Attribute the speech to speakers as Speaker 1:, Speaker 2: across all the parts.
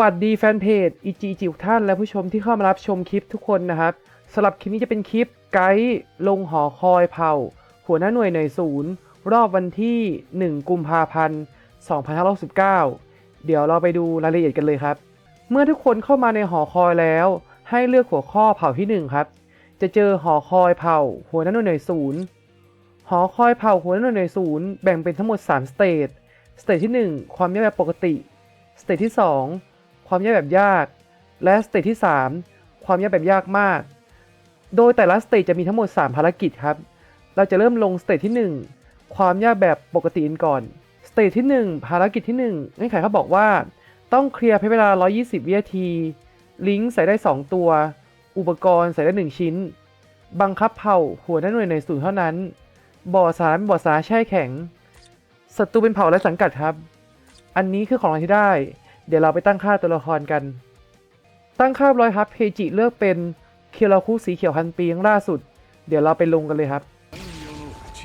Speaker 1: วัสดีแฟนเพจอีจีจิวท่านและผู้ชมที่เข้ามารับชมคลิปทุกคนนะครับสำหรับคลิปนี้จะเป็นคลิปไกด์ลงหอคอยเผ่า หัวหน้าหน่วยหน่วยศูนย์ รอบวันที่ 1 กุมภาพันธ์ 2569 เดี๋ยวเราไปดูรายละเอียดกันเลยครับ เมื่อทุกคนเข้ามาในหอคอยแล้ว ให้เลือกหัวข้อเผ่าที่ 1 ครับ จะเจอหอคอยเผ่า หัวหน้าหน่วยหน่วยศูนย์หอคอยเผ่าหัวหน้าหน่วยหน่วยศูนย์แบ่งเป็นทั้งหมด3สเตจสเตจที่ 1 ความยากแบบปกติสเตจที่ 2 ความยากแบบยาก และสเตจที่ 3 ความยากแบบยากมาก โดยแต่ละสเตจจะมีทั้งหมด 3 ภารกิจครับ เราจะเริ่มลงสเตจที่ 1 ความยากแบบปกติกันก่อนสเตจที่ 1 ภารกิจที่1งื่อนไขเขาบอกว่า ต้องเคลียร์ภายเวลา 120 วินาที ลิงก์ใส่ได้ 2 ตัว อุปกรณ์ใส่ได้ 1 ชิ้น บังคับเผ่าหัวหน้าหน่วยในศูนย์เท่านั้น บ่อสารบ่อสาแช่แข็งศัตรูเป็นเผ่าและสังกัดครับ อันนี้คือของรางวัลที่ได้ เดี๋ยวเราไปตั้งค่าตัวละครกัน ตั้งค่าร้อยครับเพจิเลือกเป็นเคียวราคุสีเขียวพันปีครั้งล่าสุด เดี๋ยวเราไปลงกันเลยครับ
Speaker 2: 世の淵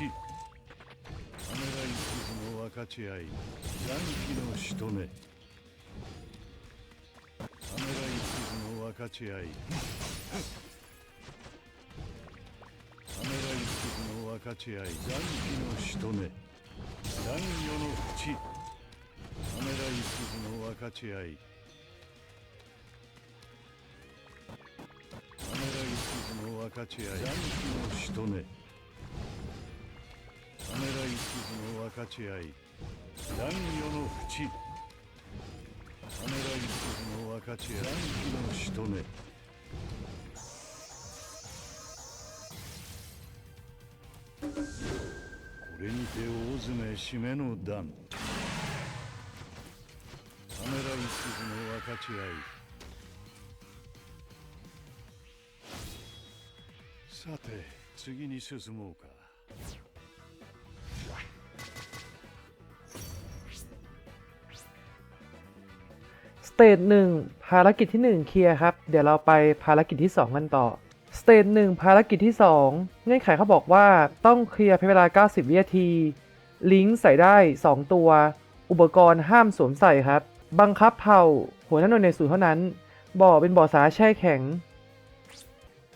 Speaker 2: カメライスズの分かち合い残機のしとめカメライスズの分 ためらい筋の分かち合い。ためらい筋の分かち合い。残機のしとねためらい筋の分かち合い。残魚の淵。ためらい筋の分かち合い。残機のしとねこれにて大詰め締めの段。ズの分かち合いさて次に進もうか
Speaker 1: สเตจหนึ่งภารกิจที่ 1 เคลียร์ครับ เดี๋ยวเราไปภารกิจที่ 2 กันต่อ สเตจหนึ่งภารกิจที่ 2 เงื่อนไขเขาบอกว่าต้องเคลียร์ภายในเวลา 90 วินาที ลิงก์ใส่ได้ 2 ตัว อุปกรณ์ห้ามสวมใส่ครับ บังคับเผ่า หัวหน้าหน่วยในศูนย์เท่านั้น บ่อเป็นบ่อสาแช่แข็ง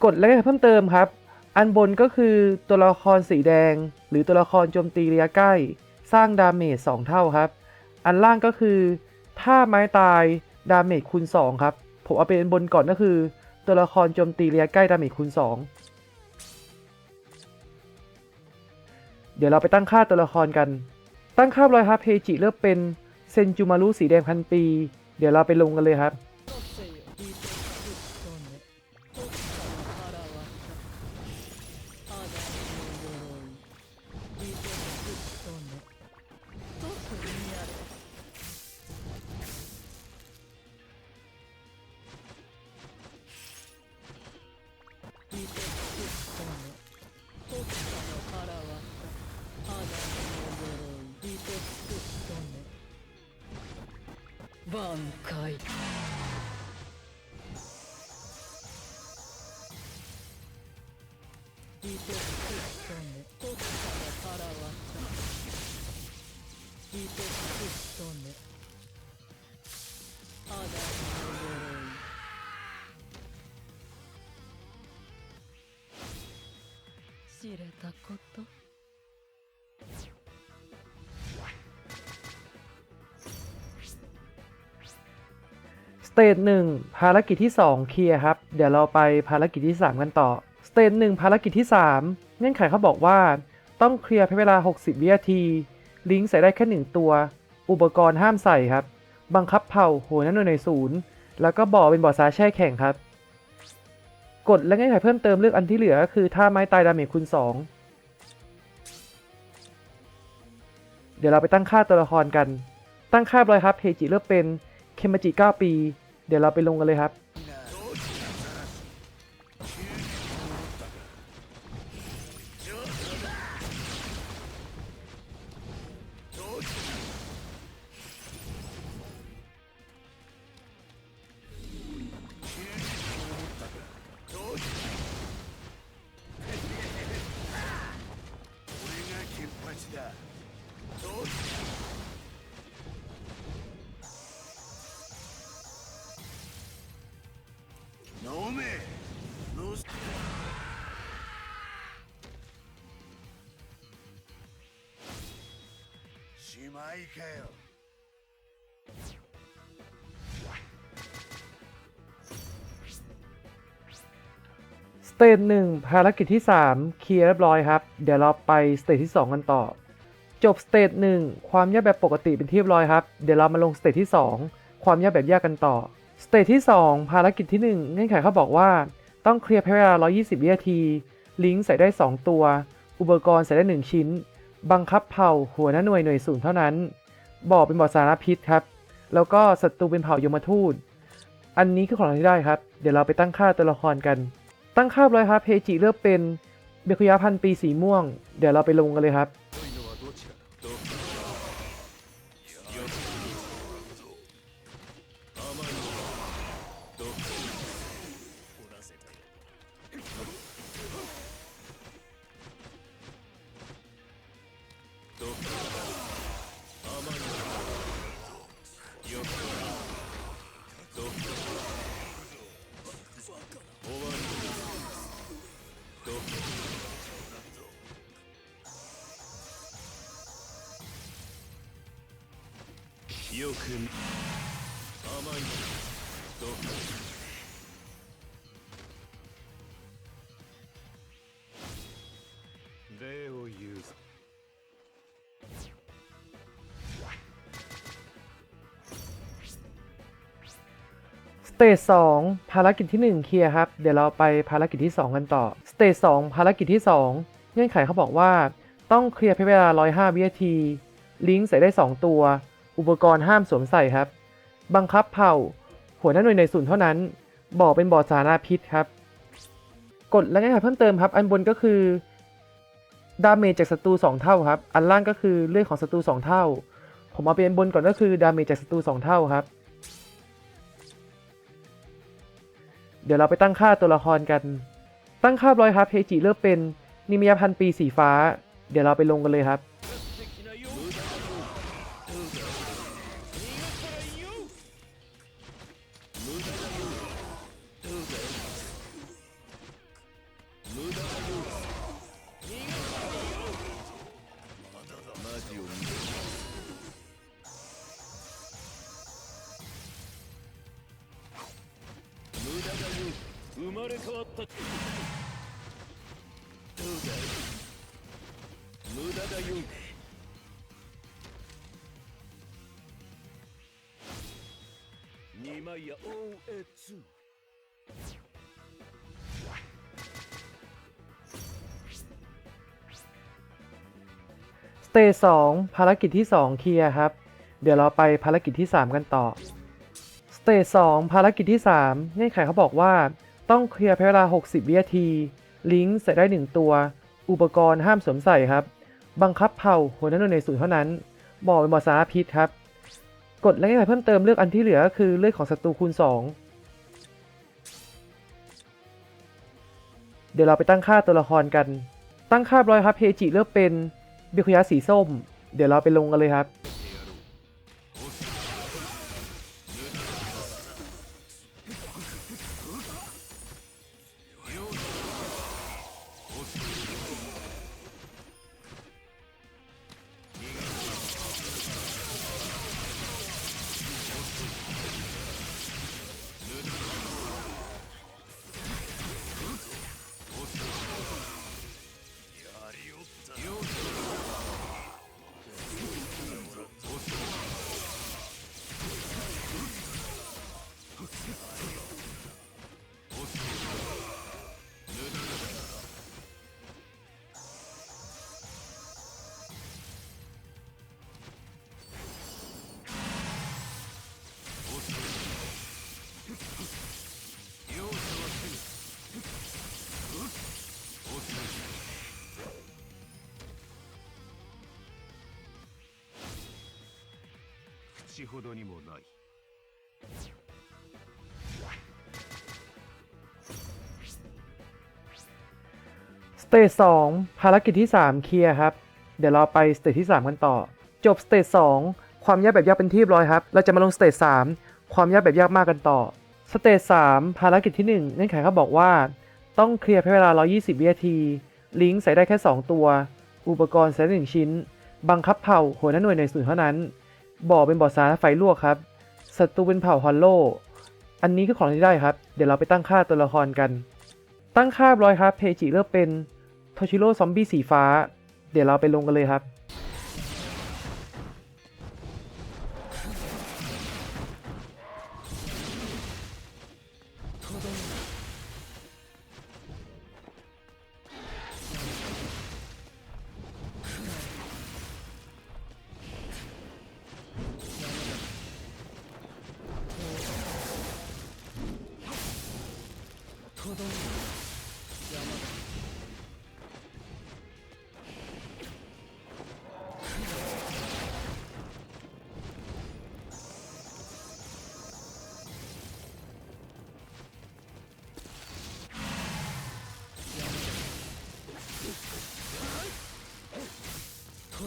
Speaker 1: กดและเพิ่มเติมครับ อันบนก็คือตัวละครสีแดง หรือตัวละครโจมตีระยะใกล้ สร้างดาเมจ2เท่าครับ อันล่างก็คือ ถ้าไม้ตายดาเมจคูณ2ครับ ผมเอาเป็นบนก่อนก็คือ ตัวละครโจมตีระยะใกล้ดาเมจคูณ2เดี๋ยวเราไปตั้งค่าตัวละครกัน ตั้งค่าร้อยครับเพจิเลือกเป็นเซนจูมารุสีแดงพันปี เดี๋ยวเราไปลงกันเลยครับ
Speaker 3: 挽回。
Speaker 1: สเตจหนึ่งภารกิจที่ 2 เคลียร์ครับ เดี๋ยวเราไปภารกิจที่ 3 กันต่อสเตจหนึ่งภารกิจที่ 3 เงื่อนไขเขาบอกว่า ต้องเคลียร์ภายเวลา 60 วินาที ลิงก์ใส่ได้แค่ 1 ตัว อุปกรณ์ห้ามใส่ครับ บังคับเผ่าหัวหน้าหน่วยในศูนย์แล้วก็บ่อเป็นบ่อสาแช่แข็งครับ กดและเงื่อนไขเพิ่มเติมเลือกอันที่เหลือก็คือถ้าไม้ตายดาเมจคูณ2 เดี๋ยวเราไปตั้งค่าตัวละครกัน ตั้งค่าร้อยครับเพจิเลือกเป็นเคมาจิ9ปี เดี๋ยวเราไปลงกันเลยครับ
Speaker 2: かよ
Speaker 1: สเตจหนึ่งภารกิจที่ 3 เคลียร์เรียบร้อยครับ เดี๋ยวเราไปสเตจที่ 2 กันต่อ จบสเตจหนึ่งความยากแบบปกติเป็นที่เรียบร้อยครับ เดี๋ยวเรามาลงสเตจที่ 2 ความยากแบบยากกันต่อ สเตจที่ 2 ภารกิจที่ 1 เงื่อนไขเขาบอกว่า ต้องเคลียร์ภายในเวลา 120 วินาที ลิงก์ใส่ได้ 2 ตัว อุปกรณ์ใส่ได้ 1 ชิ้น บังคับเผ่าหัวหน้าหน่วยหน่วยศูนย์เท่านั้นบอกเป็นบอสารพิษครับ แล้วก็ศัตรูเป็นเผ่ายมทูต อันนี้คือของที่ได้ครับ เดี๋ยวเราไปตั้งค่าตัวละครกัน ตั้งค่าเลยครับเพจิเลือกเป็นเบคุยะพันปีสีม่วง เดี๋ยวเราไปลงกันเลยครับ
Speaker 2: よく見甘いのどうか礼を言うぞ
Speaker 1: สเตจสองภารกิจที่ 1 เคลียร์ครับ เดี๋ยวเราไปภารกิจที่ 2 กันต่อ สเตจสองภารกิจที่ 2 เงื่อนไขเขาบอกว่าต้องเคลียร์ภายในเวลา 105 วินาที ลิงก์ใส่ได้ 2 ตัว อุปกรณ์ห้ามสวมใส่ครับ บังคับเผ่า หัวหน้าหน่วยในศูนย์เท่านั้น บ่อเป็นบ่อสารพิษครับ กดและเงื่อนไขเพิ่มเติมครับ อันบนก็คือดาเมจจากศัตรู2เท่าครับ อันล่างก็คือเลือดของศัตรู2เท่า ผมเอาเป็นบนก่อนก็คือดาเมจจากศัตรู2เท่าครับ เดี๋ยวเราไปตั้งค่าตัวละครกัน ตั้งค่าร้อยครับเพจิเลือกเป็นนิมยพันธ์ปีสีฟ้า เดี๋ยวเราไปลงกันเลยครับ
Speaker 2: れ変わったどうだ無駄だよ二枚や OA2
Speaker 1: สเตจสองภารกิจที่ 2 เคลียร์ครับ เดี๋ยวเราไปภารกิจที่ 3 กันต่อ สเตจสองภารกิจที่ 3 เงื่อนไขเขาบอกว่า ต้องเคลียร์ภายเวลา 60 วินาที ลิงก์ใส่ได้ 1 ตัว อุปกรณ์ห้ามสวมใส่ครับ บังคับเผาหัวหน้าหน่วยในศูนย์เท่านั้นบอกเป็นบอสารพิษครับ กดและเงื่อนไขเพิ่มเติมเลือกอันที่เหลือก็คือเลือดของศัตรูคูณ 2 เดี๋ยวเราไปตั้งค่าตัวละครกัน ตั้งค่าร้อยครับเพจิเลือกเป็นเบคุยะสีส้ม เดี๋ยวเราไปลงกันเลยครับ
Speaker 2: 口ほどにもない
Speaker 1: สเตจสองภารกิจที่ 3 เคลียร์ครับ เดี๋ยวเราไปสเตจที่ 3 กันต่อ จบสเตจสองความยากแบบยากเป็นที่เรียบร้อยครับ เราจะมาลงสเตจสามความยากแบบยากมากกันต่อ สเตจสามภารกิจที่ 1 เงื่อนไขเขาบอกว่า ต้องเคลียร์ภายในเวลา 120 วินาที ลิงก์ใส่ได้แค่ 2 ตัว อุปกรณ์ใส่ได้หนึ่งชิ้น บังคับเผ่าหัวหน้าหน่วยในศูนย์เท่านั้น บ่อเป็นบ่อสารไฟลวกครับศัตรูเป็นเผ่าฮอลโล อันนี้คือของที่ได้ครับ เดี๋ยวเราไปตั้งค่าตัวละครกัน ตั้งค่าเรียบร้อยครับ เพจิเลือกเป็นโทชิโร่ซอมบี้สีฟ้า เดี๋ยวเราไปลงกันเลยครับ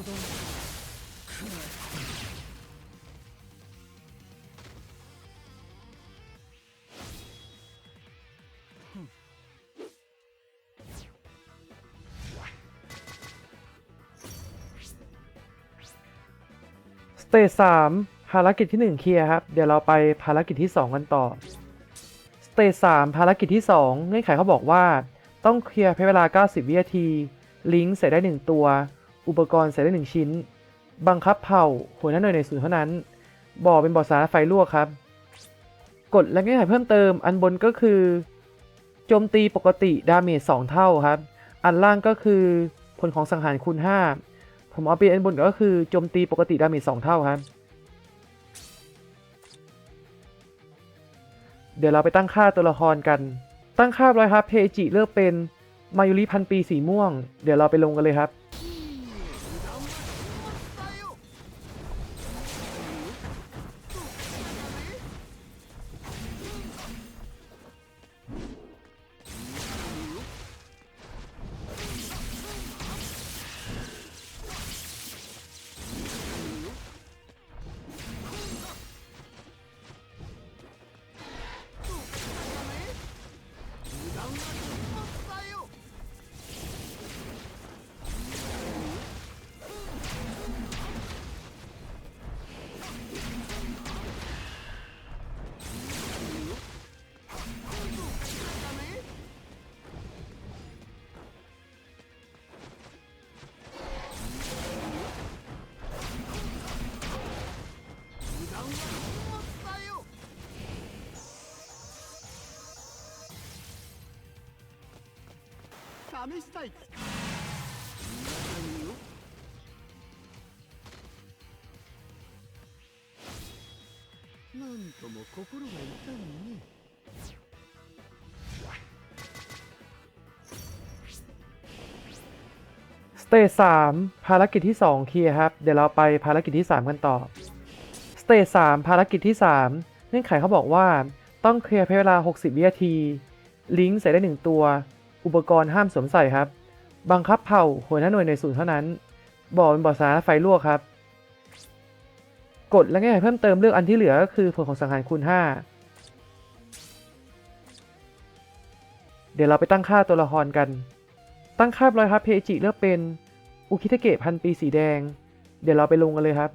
Speaker 1: สเตจสามภารกิจที่ 1 เคลียร์ครับ เดี๋ยวเราไปภารกิจที่ 2 กันต่อ สเตจสามภารกิจที่ 2 เงื่อนไขเขาบอกว่า ต้องเคลียร์ใช้เวลา 90 วินาที ลิงก์ใส่ได้ 1 ตัว อุปกรณ์ใส่ได้1ชิ้น บังคับเผาหัวหน้าหน่วยในศูนย์เท่านั้น บ่อเป็นบ่อสารไฟลวกครับกฎและเงื่อนไขเพิ่มเติม อันบนก็คือ โจมตีปกติดาเมจ2เท่าครับ อันล่างก็คือผลของสังหารคูณ5 ผมเอาเป็นอันบนก็คือโจมตีปกติดาเมจ2เท่าครับ เดี๋ยวเราไปตั้งค่าตัวละครกัน ตั้งค่าร้อยครับเพจิเลือกเป็นมายุริพันปีสีม่วง เดี๋ยวเราไปลงกันเลยครับ
Speaker 4: 試したいなんとも心が痛いね
Speaker 1: สเตจสามภารกิจที่ 2 เคลียร์ครับ เดี๋ยวเราไปภารกิจที่ 3 กันต่อ สเตจสามภารกิจที่ 3 เงื่อนไขเขาบอกว่าต้องเคลียร์ใช้เวลา 60 วินาที ลิงก์ใส่ได้ 1 ตัว อุปกรณ์ห้ามสวมใส่ครับ บังคับเผ่าหัวหน้าหน่วยในศูนย์เท่านั้น บ่อเป็นบ่อสารไฟลวกครับกฎและเงื่อนไขเพิ่มเติมเลือกอันที่เหลือก็คือผลของสังหารคูณ 5 เดี๋ยวเราไปตั้งค่าตัวละครกัน ตั้งค่าร้อยครับเพจิเลือกเป็นอุคิเทเกะพันปีสีแดง เดี๋ยวเราไปลงกันเลยครับ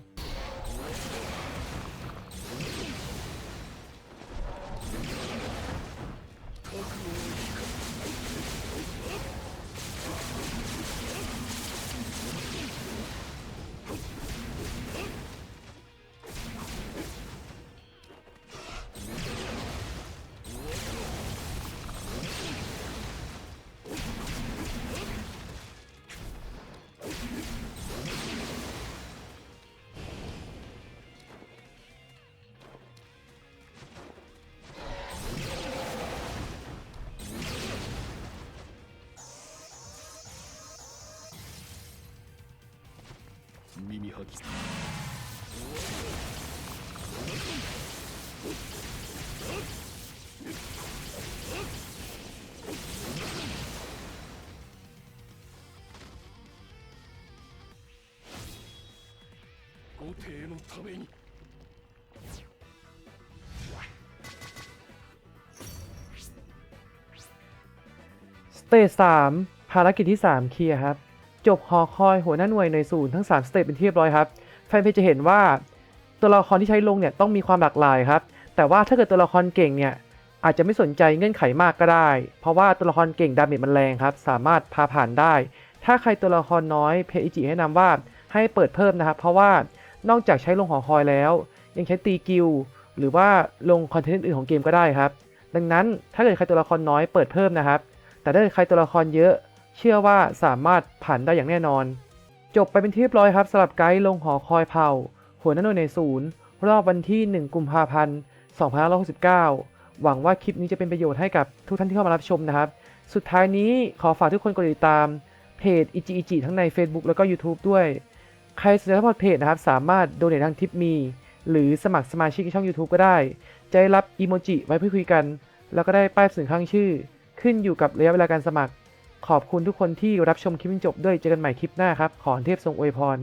Speaker 4: 耳吐き御帝のために
Speaker 1: สเตจสามภารกิจที่ 3 เคลียร์ครับ จบหอคอยหัวหน้าหน่วยหน่วยศูนย์ทั้ง 3 สเตจเป็นที่เรียบร้อยครับแฟนเพจจะเห็นว่าตัวละครที่ใช้ลงเนี่ยต้องมีความหลากหลายครับ แต่ว่าถ้าเกิดตัวละครเก่งเนี่ยอาจจะไม่สนใจเงื่อนไขมากก็ได้ เพราะว่าตัวละครเก่งดาเมจมันแรงครับ สามารถพาผ่านได้ ถ้าใครตัวละครน้อยเพจอิจิให้นำว่าให้เปิดเพิ่มนะครับ เพราะว่านอกจากใช้ลงหอคอยแล้ว ยังใช้ตีกิลหรือว่าลงคอนเทนต์อื่นของเกมก็ได้ครับ ดังนั้นถ้าเกิดใครตัวละครน้อยเปิดเพิ่มนะครับ แต่ถ้าเกิดใครตัวละครเยอะ เชื่อว่าสามารถผ่านได้อย่างแน่นอน จบไปเป็นที่เรียบร้อยครับสำหรับไกด์ลงหอคอยเผ่าหัวหน้าหน่วยในศูนย์รอบวันที่ 1 กุมภาพันธ์ 2569 หวังว่าคลิปนี้จะเป็นประโยชน์ให้กับทุกท่านที่เข้ามารับชมนะครับ สุดท้ายนี้ขอฝากทุกคนกดติดตามเพจอิจิอิจิทั้งใน Facebook แล้วก็ YouTube ด้วย ใครสนใจสมัครเพจนะครับ สามารถโดเนททางทิปมี หรือสมัครสมาชิกช่อง YouTube ก็ได้ จะได้รับอีโมจิไว้เพื่อคุยกัน แล้วก็ได้ป้ายสื่อข้างชื่อ ขึ้นอยู่กับระยะเวลาการสมัคร ขอบคุณทุกคนที่รับชมคลิปจบด้วยเจอกันใหม่คลิปหน้าครับ ขอเทพทรงอวยพร